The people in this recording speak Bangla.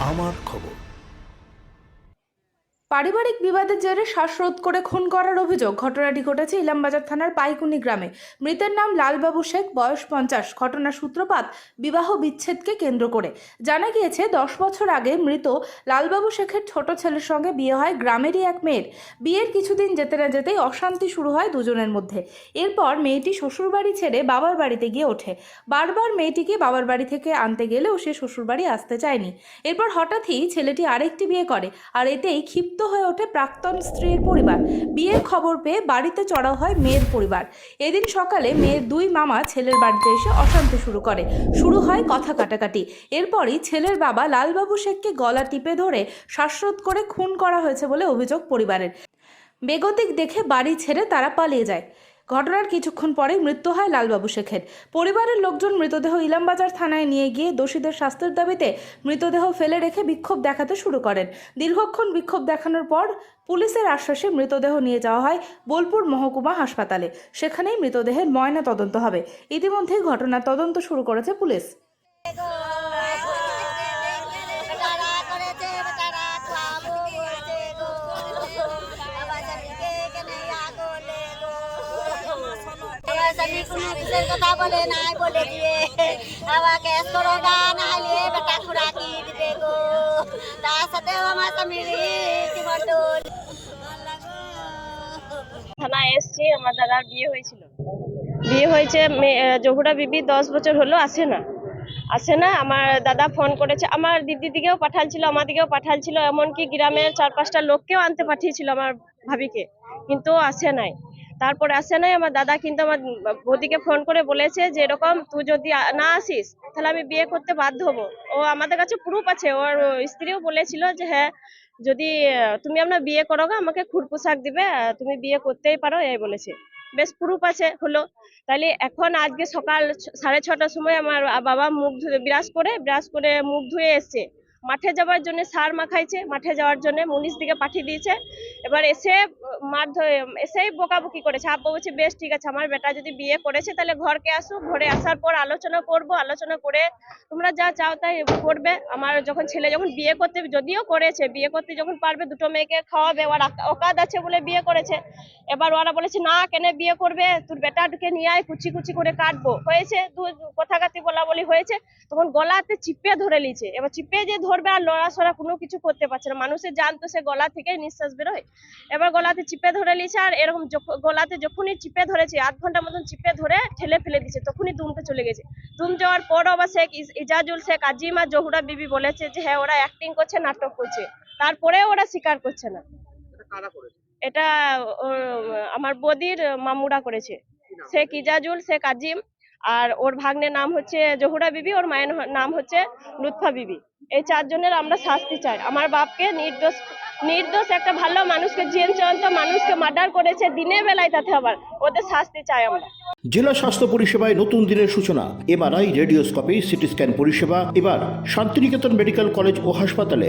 আমার খবর। পারিবারিক বিবাদের জেরে শ্বাসরোধ করে খুন করার অভিযোগ। ঘটনাটি ঘটেছে ইলামবাজার থানার পাইকুনি গ্রামে। মৃতের নাম লালবাবু শেখ, বয়স পঞ্চাশ। ঘটনার সূত্রপাত, বিবাহ বিচ্ছেদকে কেন্দ্র করে। জানা গিয়েছে, দশ বছর আগে মৃত লালবাবু শেখের ছোট ছেলের সঙ্গে বিয়ে হয় গ্রামেরই এক মেয়ের। বিয়ের কিছুদিন যেতে না যেতেই অশান্তি শুরু হয় দুজনের মধ্যে। এরপর মেয়েটি শ্বশুরবাড়ি ছেড়ে বাবার বাড়িতে গিয়ে ওঠে। বারবার মেয়েটিকে বাবার বাড়ি থেকে আনতে গেলেও সে শ্বশুরবাড়ি আসতে চায়নি। এরপর হঠাৎই ছেলেটি আরেকটি বিয়ে করে, আর এতেই ক্ষিপ্ত হয়ে ওঠে প্রাক্তন স্ত্রীর পরিবার। বিয়ের খবর পেয়ে বাড়িতে চড়াও হয় মেয়ের পরিবার। এদিন সকালে মেয়ের দুই মামা ছেলের বাড়িতে এসে অশান্তি শুরু করে। শুরু হয় কথা কাটাকাটি। এরপরই ছেলের বাবা লালবাবু শেখকে গলা টিপে ধরে শ্বাসরোধ করে খুন করা হয়েছে বলে অভিযোগ পরিবারের। বেগতিক দেখে বাড়ি ছেড়ে তারা পালিয়ে যায়। ঘটনার কিছুক্ষণ পরেই মৃত্যু হয় লালবাবু শেখের। পরিবারের লোকজন মৃতদেহ ইলামবাজার থানায় নিয়ে গিয়ে দোষীদের শাস্তির দাবিতে মৃতদেহ ফেলে রেখে বিক্ষোভ দেখাতে শুরু করেন। দীর্ঘক্ষণ বিক্ষোভ দেখানোর পর পুলিশের আশ্বাসে মৃতদেহ নিয়ে যাওয়া হয় বোলপুর মহকুমা হাসপাতালে। সেখানেই মৃতদেহের ময়না তদন্ত হবে। ইতিমধ্যেই ঘটনার তদন্ত শুরু করেছে পুলিশ। থানায় আমার দাদার বিয়ে হয়েছিল। বিয়ে হয়েছে জহুরা বিবি দশ বছর হলো আসে না? আসে না? আমার দাদা ফোন করেছে। আমার দিদি দিকেও পাঠালছিল, আমার দিকেও পাঠালছিল, এমনকি গ্রামের চার পাঁচটা লোককেও আনতে পাঠিয়েছিল আমার ভাবিকে। কিন্তু আসে নাই। তারপরে আসে নাই, আমার দাদা কিন্তু আমার বৌদিকে ফোন করে বলেছে যে এরকম তুই যদি না আসিস, তাহলে আমি বিয়ে করতে বাধ্য হব। ও আমাদের কাছে প্রুফ আছে, ওর স্ত্রীও বলেছিল যে হ্যাঁ যদি তুমি আপনার বিয়ে করো আমাকে খুর পোশাক দিবে তুমি বিয়ে করতেই পারো, এই বলেছে। বেশ প্রুফ আছে, হলো। তাহলে এখন আজকে সকাল সাড়ে ছটার সময় আমার বাবা মুখ ধুয়ে বিরাজ করে বিরাজ করে মুখ ধুয়ে এসছে। মাঠে যাওয়ার জন্য সার মাখাইছে মাঠে যাওয়ার জন্য মুনিশ দিকে পাঠিয়ে দিয়েছে। এবার এসে আহ, মাঠ ধরে এসেই বকাবকি করেছে আব্বা বলছে বেশ ঠিক আছে আমার বেটা যদি বিয়ে করেছে তাহলে ঘরকে আসুক ঘরে আসার পর আলোচনা করব আলোচনা করে তোমরা যা চাও তাই করবে। আমার যখন ছেলে যখন বিয়ে করতে যদিও করেছে বিয়ে করতে যখন পারবে দুটো মেয়েকে খাওয়াবে ওর অকাদ আছে বলে বিয়ে করেছে। এবার ওরা বলেছে না কেন বিয়ে করবে? তোর বেটাকে নিয়ে আয় কুচি কুচি করে কাটবো। হয়েছে দু কথাকাতি বলা বলি হয়েছে তখন গলাতে চিপে ধরে নিয়েছে। এবার চিপে যে ধরবে আর লড়াছড়া কোনো কিছু করতে পারছে না। মানুষের জানতো সে গলা থেকে নিঃশ্বাস বেরোয়। এবার গলাতে চিপে ধরে নিয়েছে আর এরকম গলাতে যখনই চিপে ধরেছে আধ ঘণ্টা মতন চিপে ধরে ঠেলে ফেলে দিয়েছে তখনই দুমটা চলে গেছে। দুম যাওয়ার পর আবার শেখ ইজাজুল শেখ আজিম আর জহুরা বিবি বলেছে যে হ্যাঁ ওরা অ্যাক্টিং করছে নাটক করছে। তারপরে ওরা স্বীকার করছে না। এটা আমার বদির মামুরা করেছে। শেখ ইজাজুল শেখ আজিম। আর ওর ভাগ্নের নাম হচ্ছে জহুরা বিবি, ওর মায়ের নাম হচ্ছে লুৎফা বিবি। এই চারজনের আমরা শাস্তি চাই। আমার বাপকে নির্দোষ নির্দোষ একটা ভালো মানুষকে জেল চলন্ত মানুষকে মার্ডার করেছে দিনের বেলায়, তাতে আবার ওদের শাস্তি চাই আমরা। জেলা স্বাস্থ্য পরিষেবায় নতুন দিনের সূচনা, এমআরআই, রেডিওস্কোপি সিটি স্ক্যান পরিষেবা, এবার শান্তিনিকেতন মেডিকেল কলেজ ও হাসপাতালে।